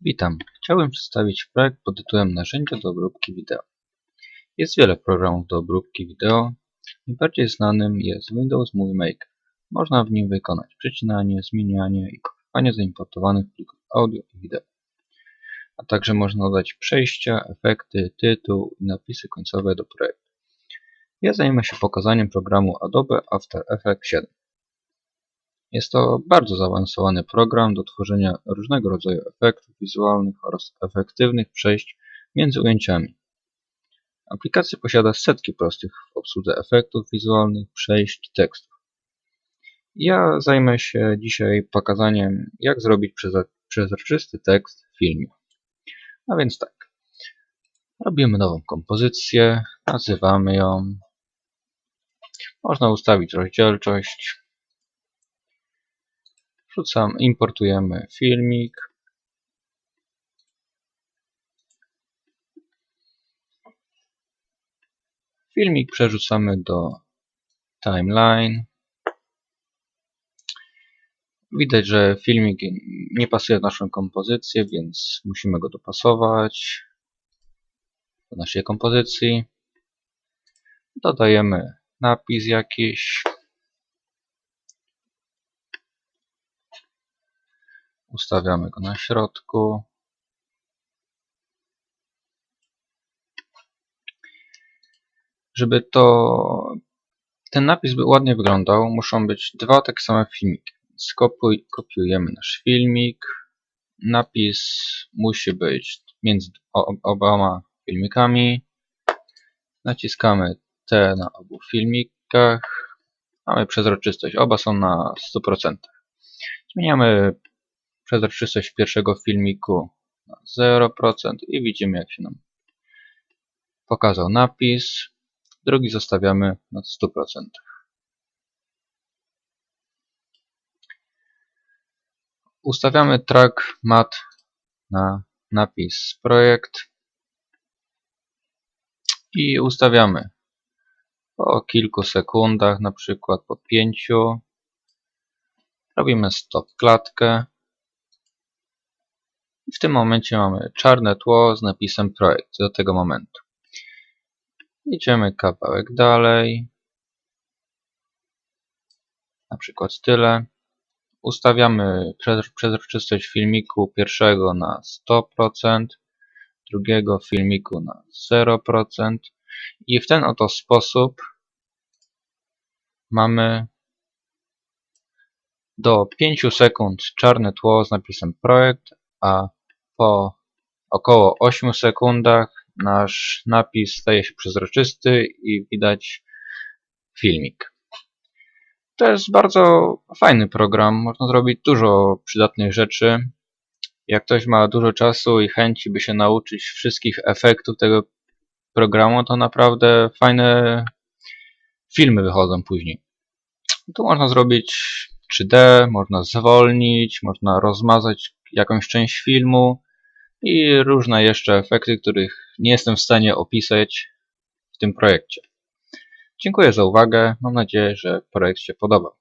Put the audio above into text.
Witam. Chciałbym przedstawić projekt pod tytułem Narzędzia do obróbki wideo. Jest wiele programów do obróbki wideo. Najbardziej znanym jest Windows Movie Maker. Można w nim wykonać przecinanie, zmienianie i kopiowanie zaimportowanych plików audio i wideo. A także można dodać przejścia, efekty, tytuł i napisy końcowe do projektu. Ja zajmę się pokazaniem programu Adobe After Effects 7. Jest to bardzo zaawansowany program do tworzenia różnego rodzaju efektów wizualnych oraz efektywnych przejść między ujęciami. Aplikacja posiada setki prostych w obsłudze efektów wizualnych, przejść, tekstów. Ja zajmę się dzisiaj pokazaniem, jak zrobić przezroczysty tekst w filmie. A więc tak. Robimy nową kompozycję, nazywamy ją. Można ustawić rozdzielczość, Wrzucam, importujemy filmik. Filmik przerzucamy do timeline. Widać, że filmik nie pasuje w naszą kompozycję, więc musimy go dopasować do naszej kompozycji. Dodajemy napis jakiś. Ustawiamy go na środku. Żeby to ten napis by ładnie wyglądał, muszą być dwa takie same filmiki. Skopuj, kopiujemy nasz filmik. Napis musi być między oboma filmikami. Naciskamy T na obu filmikach. Mamy przezroczystość. Oba są na 100%. Zmieniamy przezroczystość pierwszego filmiku na 0% i widzimy jak się nam pokazał napis. Drugi zostawiamy na 100%. Ustawiamy track mat na napis projekt i ustawiamy po kilku sekundach, na przykład po pięciu. Robimy stop klatkę i w tym momencie mamy czarne tło z napisem projekt do tego momentu. Idziemy kawałek dalej. Na przykład tyle. Ustawiamy przezroczystość filmiku pierwszego na 100%, drugiego filmiku na 0% i w ten oto sposób mamy do 5 sekund czarne tło z napisem projekt, a po około 8 sekundach nasz napis staje się przezroczysty i widać filmik. To jest bardzo fajny program, można zrobić dużo przydatnych rzeczy. Jak ktoś ma dużo czasu i chęci, by się nauczyć wszystkich efektów tego programu, to naprawdę fajne filmy wychodzą później. Tu można zrobić 3D, można zwolnić, można rozmazać jakąś część filmu, i różne jeszcze efekty, których nie jestem w stanie opisać w tym projekcie. Dziękuję za uwagę. Mam nadzieję, że projekt się podobał.